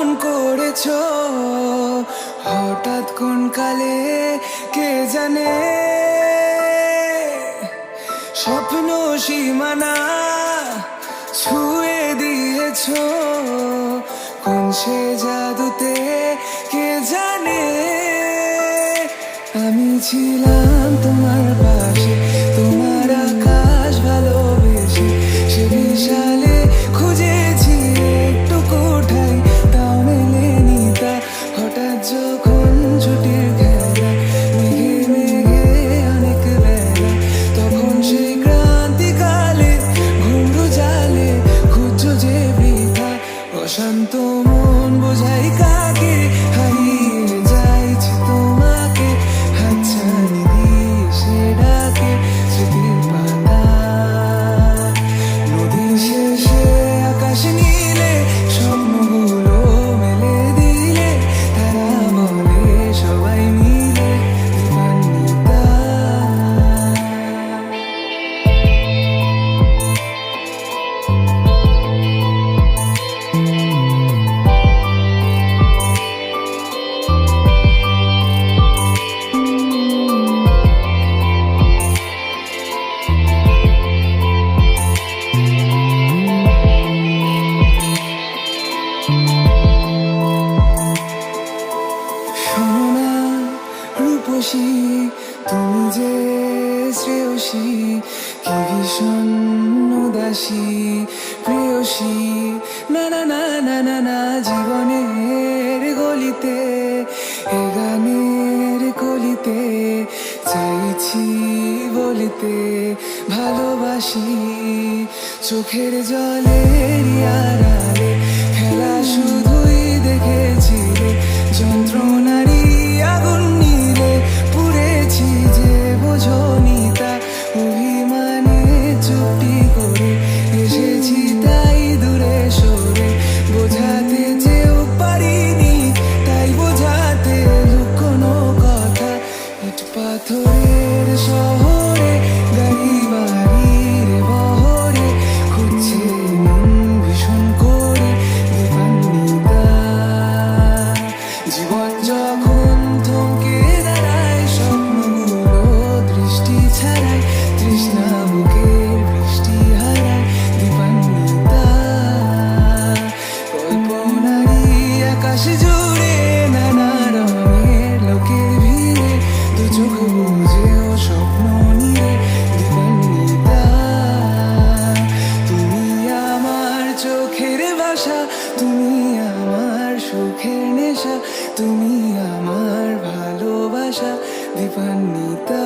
কেমন করেছ? হঠাৎ কোন কালে কে জানে? স্বপ্ন সীমানা ছুঁয়ে দিয়েছ। কোন সে জাদুতে কে জানে? আমি ছিলাম তোমার অশান্ত মন বোঝাই রূপসী তুমি যে শ্রেয়সী কি ভীষণ উদাসী প্রেয়সী। না না না না না না, জীবনের গলিতে, এ গানের কলিতে চাইছি বলিতে ভালোবাসি। চোখের জলের যখন থমকে দাঁড়ায় স্বপ্নগুলো দৃষ্টি তৃষ্ণা বুকের বৃষ্টি হারায়, দীপান্বিতা। কল্পনারই আকাশ জুড়ে নানা রঙের লোকের ভিড়ে দু চোখ বুঝেও নেশা তুমি আমার ভালোবাসা দীপান্বিতা।